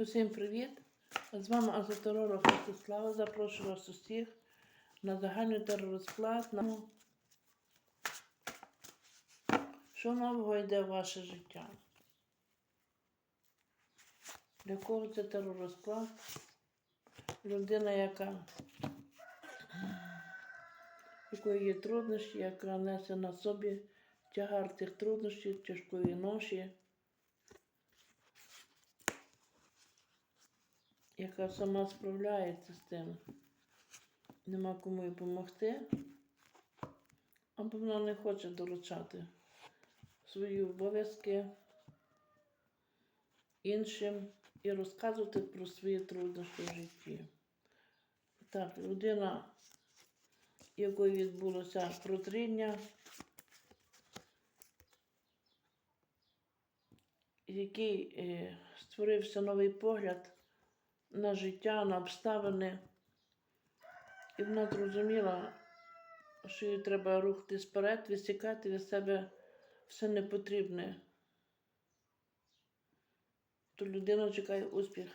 Усім привіт! З вами Азоторора Христислава. Запрошую вас усіх на загальний теророзклад. Що нового йде в ваше життя? Для кого це теророзклад? Людина, яка якої є труднощі, яка несе на собі тягар тих труднощів, тяжкої ноші. Яка сама справляється з тим. Нема кому їй допомогти, або вона не хоче доручати свої обов'язки іншим і розказувати про свої труднощі в житті. Так, людина, якої відбулося протріння, який е, створився новий погляд на життя, на обставини. І вона зрозуміла, що їй треба рухатись вперед, відсікати від себе все непотрібне. То людина чекає успіх.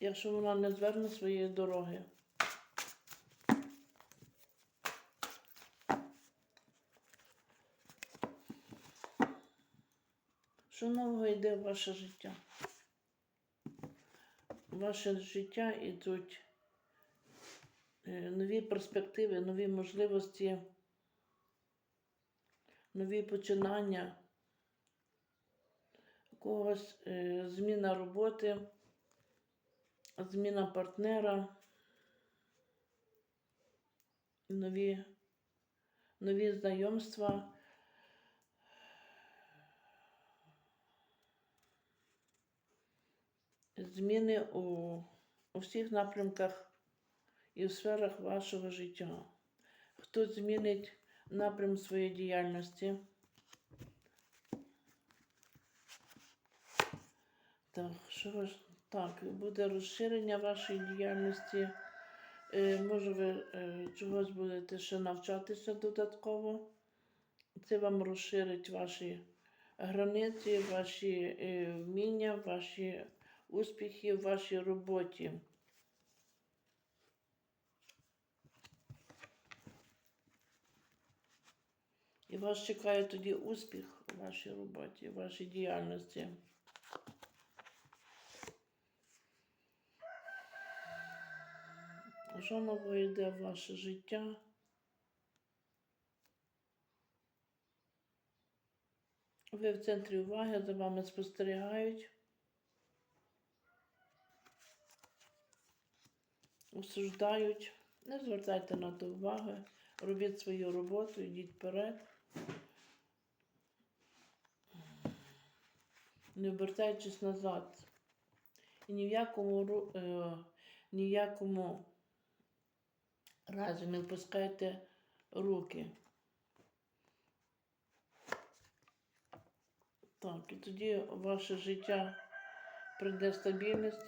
Якщо вона не зверне своєї дороги. Що нового йде в ваше життя? Ваше життя йдуть е, нові перспективи, нові можливості, нові починання, у когось е, зміна роботи, зміна партнера, нові, нові знайомства. Зміни у, у всіх напрямках і в сферах вашого життя. Хтось змінить напрям своєї діяльності. Так, що ж, так, буде розширення вашої діяльності. Е, може, ви е, чогось будете ще навчатися додатково. Це вам розширить ваші границі, ваші е, вміння, ваші успіхів в вашій роботі. І вас чекає тоді успіх у вашій роботі, у вашій діяльності. Що нового йде в ваше життя? Ви в центрі уваги, за вами спостерігають. Осуждають. Не звертайте на то уваги, робіть свою роботу, йдіть вперед. Не обертаючись назад. І ні в якому, е, ні в якому разі не впускайте руки. Так, і тоді ваше життя прийде стабільність,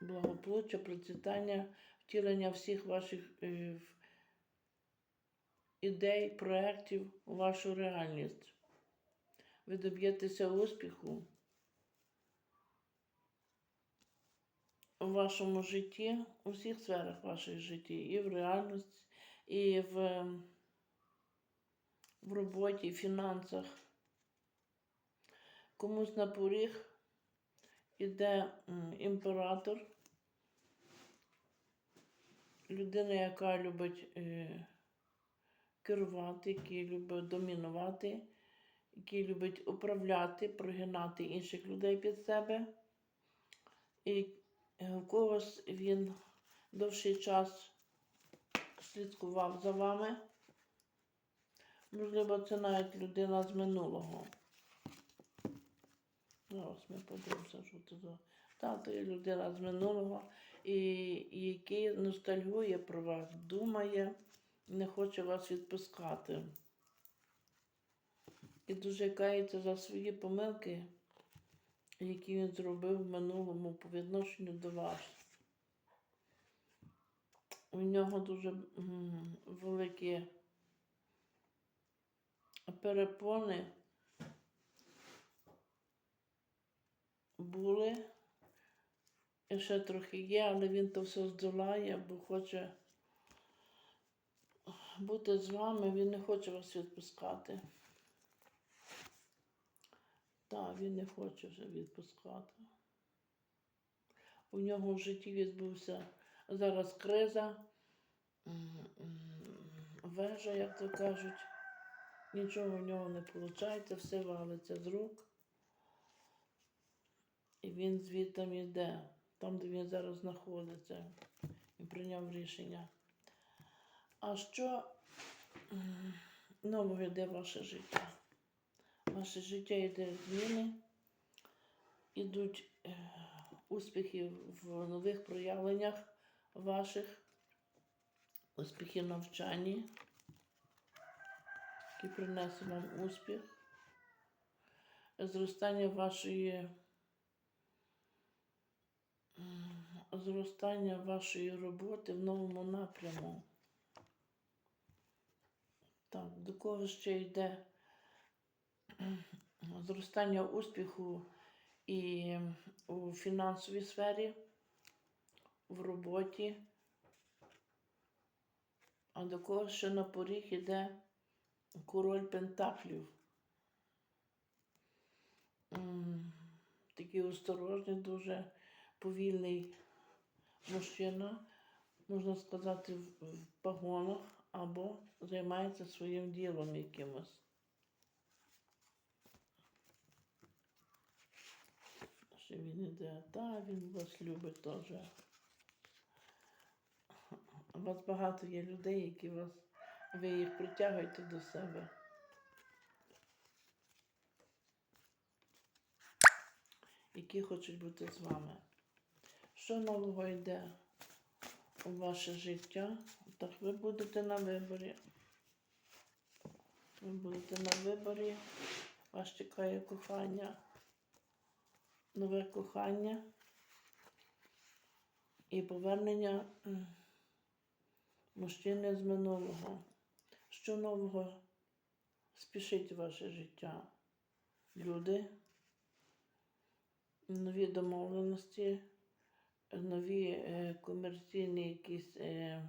благополуччя, процвітання, втілення всіх ваших е, ідей, проєктів у вашу реальність. Ви доб'єтеся успіху у вашому житті, у всіх сферах вашої житті, і в реальності, і в, в роботі, в фінансах. Комусь на поріг іде імператор, людина, яка любить е, керувати, який любить домінувати, який любить управляти, прогинати інших людей під себе. І е, у когось він довший час слідкував за вами. Можливо, це навіть людина з минулого. Зараз ми подивимося, що це за. Та, то є людина з минулого, і, і який ностальгує про вас, думає, не хоче вас відпускати. І дуже кається за свої помилки, які він зробив в минулому по відношенню до вас. У нього дуже великі перепони були. І ще трохи є, але він то все здолає, бо хоче бути з вами, він не хоче вас відпускати. Так, він не хоче вже відпускати. У нього в житті відбувся зараз криза, вежа, як то кажуть. Нічого в нього не виходить, все валиться з рук. Він звідти йде, там, де він зараз знаходиться, і прийняв рішення. А що нового йде ваше життя? Ваше життя йде зміни, ідуть е, успіхи в нових проявленнях ваших, успіхи в навчанні, які принесуть вам успіх, зростання вашої зростання вашої роботи в новому напряму. Так, до кого ще йде зростання успіху і у фінансовій сфері, в роботі. А до кого ще на поріг іде король Пентаклів. Такий осторожний, дуже повільний мужчина, можна сказати, в погонах або займається своїм ділом якимось. Що він іде, та він вас любить теж. У вас багато є людей, які вас, ви їх притягуєте до себе. Які хочуть бути з вами. Що нового йде у ваше життя? Так ви будете на виборі. Ви будете на виборі. Вас чекає кохання нове кохання і повернення мужчини з минулого. Що нового спішить ваше життя? Люди, нові домовленості, нові е, комерційні якісь е,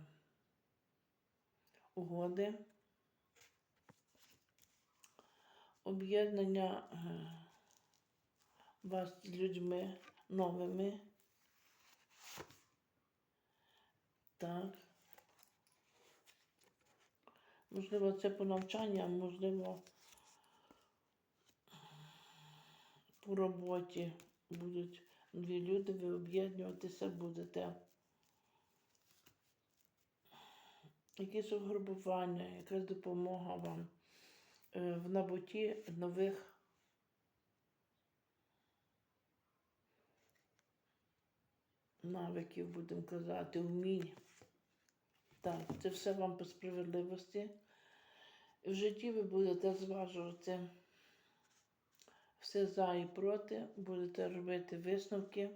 угоди, об'єднання. Е, вас з людьми новими. Так. Можливо, це по навчанню, а можливо, по роботі будуть нові люди, ви об'єднуватися будете. Якісь угрупування, якась допомога вам е, в набутті нових навиків, будемо казати, вмінь. Так, це все вам по справедливості. В житті ви будете зважувати все за і проти, будете робити висновки.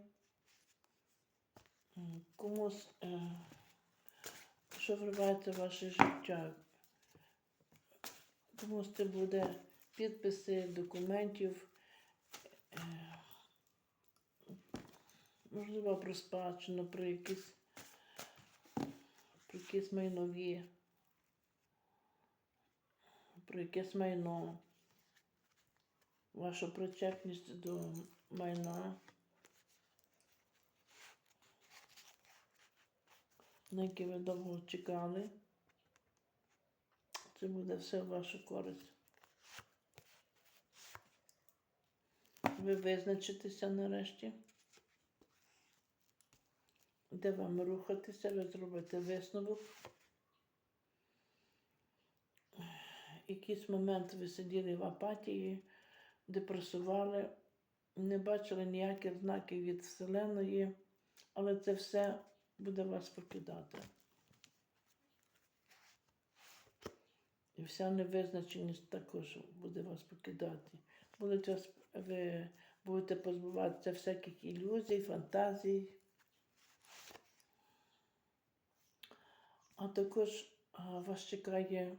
Комусь, е, що вривається в ваше життя. Комусь це буде підписи документів. е, можливо, про спадщину, про якісь, про якісь майнові, про якесь майно, вашу причепність до майна, на яке ви довго чекали. Це буде все в вашу користь. Ви визначитеся нарешті де вам рухатися, ви зробите висновок. Якийсь момент ви сиділи в апатії, депресували, не бачили ніяких знаків від Вселеної, але це все буде вас покидати. І вся невизначеність також буде вас покидати. Будете, ви будете позбуватися всяких ілюзій, фантазій. А також вас чекає,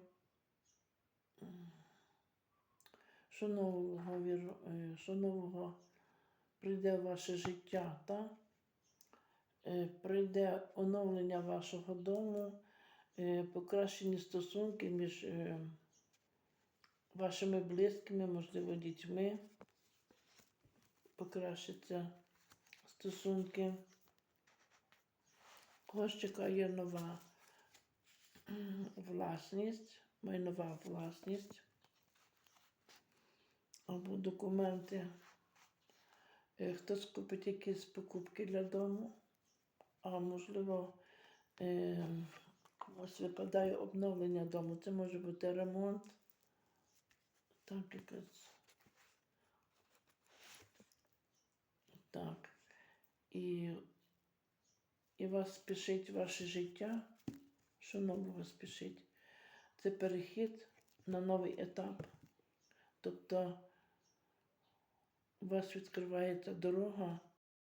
е, що нового прийде ваше життя, так? Е, Прийде оновлення вашого дому, е, покращені стосунки між вашими близькими, можливо, дітьми. Покращаться стосунки. Когось чекає нова власність, майнова власність або документи. Е, Хтось купить якісь покупки для дому, а можливо, е, комусь випадає обновлення дому. Це може бути ремонт. Так, якась. Так. І, і вас спішить ваше життя. Що нового спішить? Це перехід на новий етап. Тобто вас відкривається дорога